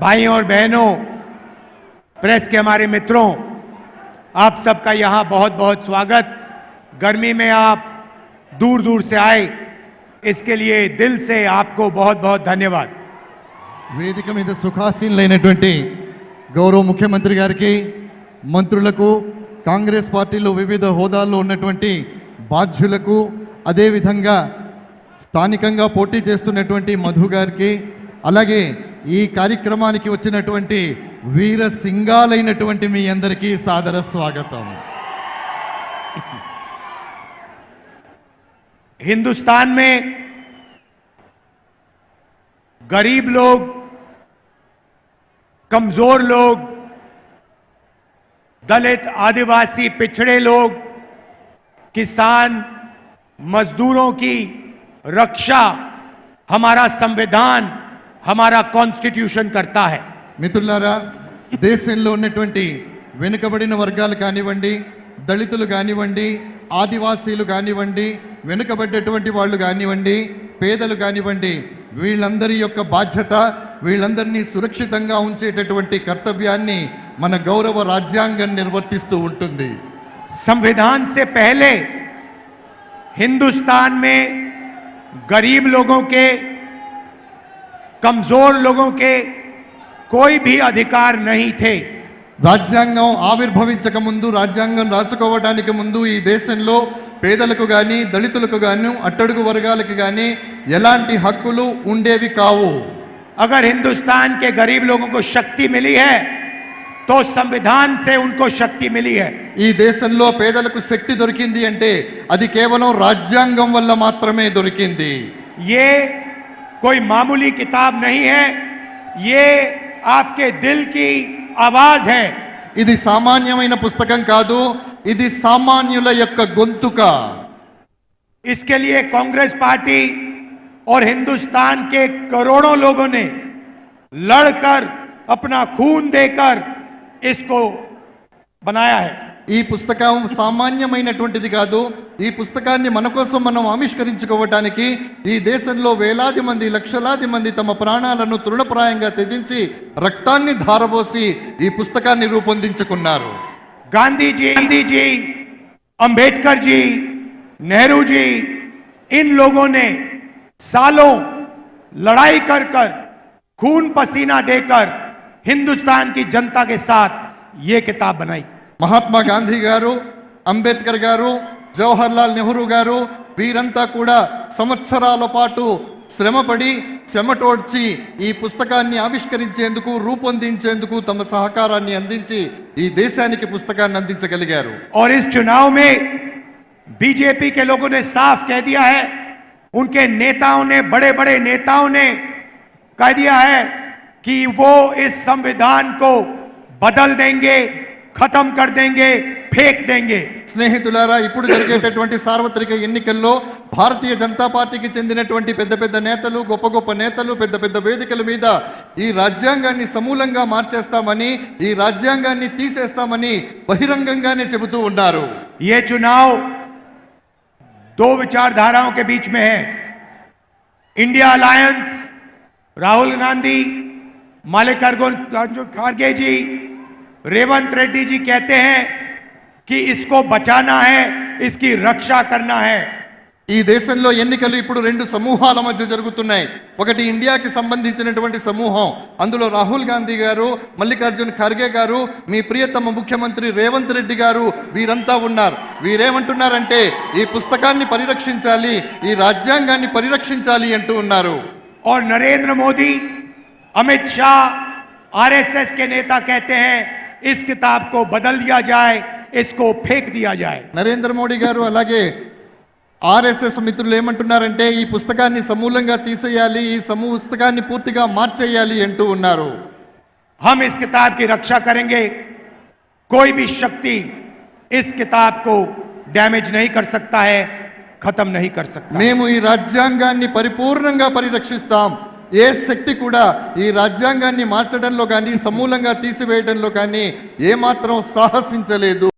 भाइयों और बहनों प्रेस के हमारे मित्रों आप सबका यहाँ बहुत बहुत स्वागत गर्मी में आप दूर दूर से आए इसके लिए दिल से आपको बहुत बहुत धन्यवाद वेदिक मीद सुखासीन लेने ट्वेंटी गौरव मुख्यमंत्री गार की मंत्रुक कांग्रेस पार्टी विविध हूदा बाध्युक अदे विधा स्थाक मधुगार की अला ఈ కార్యక్రమానికి వచ్చినటువంటి వీర సింగాలైనటువంటి మీ అందరికీ సాదర స్వాగతం హిందుస్థాన్ మే గరీబ్ లోగ్ కమ్జోర్ లోగ్ దళిత ఆదివాసి పిచ్డే లోగ్ కిసాన్ mazdooron ki raksha hamara samvidhan మన కాన్స్టిట్యూషన్ కర్తహే మితుల్లారా దేశంలో ఉన్నటువంటి వెనుకబడిన వర్గాలు కానివండి దళితలు కానివండి ఆదివాసీలు కానివండి వెనుకబడటటువంటి వాళ్ళు కానివండి పేదలు కానివండి వీళ్ళందరి యొక్క బాధ్యత వీళ్ళందర్ని సురక్షితంగా ఉంచేటటువంటి కర్తవ్యాన్ని మన గౌరవ రాజ్యాంగం నిర్వర్తిస్తుంటుంది సంవిధాన సే పహలే హిందుస్థాన్ మే గరీబ్ లోగో కో కమ్జోర్ లోకే కోయి భీ నహీ థే రాజ్యాంగం ఆవిర్భవించక ముందు రాజ్యాంగం రాసుకోవడానికి ముందు ఈ దేశంలో పేదలకు కానీ దళితులకు కానీ అట్టడుగు వర్గాలకు కానీ ఎలాంటి హక్కులు ఉండేవి కావు అగర్ హిందుస్థాన్ కే గరీబ్ లోగోకు శక్తి మిలి హై తో సంవిధాన్ సే ఉన్కో శక్తి మిలి హై ఈ దేశంలో పేదలకు శక్తి దొరికింది అంటే అది కేవలం రాజ్యాంగం వల్ల మాత్రమే దొరికింది ఏ कोई मामूली किताब नहीं है ये आपके दिल की आवाज है ఇది సామాన్యమైన పుస్తకం కాదు गुंतुका इसके लिए कांग्रेस पार्टी और हिंदुस्तान के करोड़ों लोगों ने लड़कर अपना खून देकर इसको बनाया है ఈ పుస్తకం సామాన్యమైనటువంటిది కాదు ఈ పుస్తకాన్ని మన కోసం మనం ఆవిష్కరించుకోవటానికి ఈ దేశంలో వేలాది మంది లక్షలాది మంది తమ ప్రాణాలను తృణప్రాయంగా త్యజించి రక్తాన్ని ధారపోసి ఈ పుస్తకాన్ని రూపొందించుకున్నారు గాంధీజీ గాంధీజీ అంబేద్కర్ జీ నెహ్రూజీ ఇన్ लोगों సాలో లడాయి लड़ाई పసీనా దేకర్ खून पसीना देकर हिंदुस्तान की जनता के साथ महात्मा गांधी गार अंबेकर् जवहरला नेहरू गार वीरंत संवर श्रम पड़ चमटोची पुस्तका आविष्क रूपंदे तम सहकारा अच्छा पुस्तका अगर और इस चुनाव में बीजेपी के लोगों ने साफ कह दिया है उनके नेताओं ने बड़े बड़े नेताओं ने कह दिया है कि वो इस संविधान को बदल देंगे खत्म कर देंगे फेंक देंगे स्नेहदुलारा इपुडु జరిగినటువంటి सार्वत्रിക ఎన్నికల్లో Bharatiya Janata Party కి చెందినటువంటి పెద్ద పెద్ద నేతలు गोप ご प నేతలను పెద్ద పెద్ద వేదికల మీద ఈ రాజ్యంగాన్ని సమూలంగా మార్చేస్తామని ఈ రాజ్యంగాన్ని తీసేస్తామని బహిరంగంగానే చెబుతూ ఉన్నారు येट टू नाउ दो विचारधाराओं के बीच में है इंडिया अलायंस राहुल गांधी मालेकरगंज कार्गेजी रेवंत रेड्डी जी कहते हैं कि इसको बचाना है इसकी रक्षा करना है ఈ దేశంలో ఎన్నికలు ఇప్పుడు రెండు సమూహాల మధ్య జరుగుతున్నాయి ఒకటి ఇండియాకి సంబంధించినటువంటి సమూహం అందులో రాహుల్ గాంధీ గారు మల్లికార్జున్ ఖర్గే గారు మీ ప్రియతమ ముఖ్యమంత్రి రేవంత్ రెడ్డి గారు వీరంతా ఉన్నారు వీరేమంటున్నారంటే ఈ పుస్తకాన్ని పరిరక్షించాలి ఈ రాజ్యాంగాన్ని పరిరక్షించాలి అంటూ ఉన్నారు నరేంద్ర మోదీ అమిత్ షా ఆర్ఎస్ఎస్ కే నేత नेता कहते इस किताब को बदल दिया जाए इसको फेंक दिया जाए नरेंद्र मोदी गार अगे एस मित्रे पुस्तका समूल का तीस पुस्तका पूर्ति मार्चे अटू उ हम इस किताब की रक्षा करेंगे कोई भी शक्ति इस किताब को डैमेज नहीं कर सकता है खत्म नहीं कर सकता मैं राज परिपूर्ण परिरक्षिस्ता ఏ శక్తి కూడా ఈ రాజ్యాంగాన్ని మార్చడంలో కానీ సమూలంగా తీసివేయడంలో కానీ ఏమాత్రం సాహసించలేదు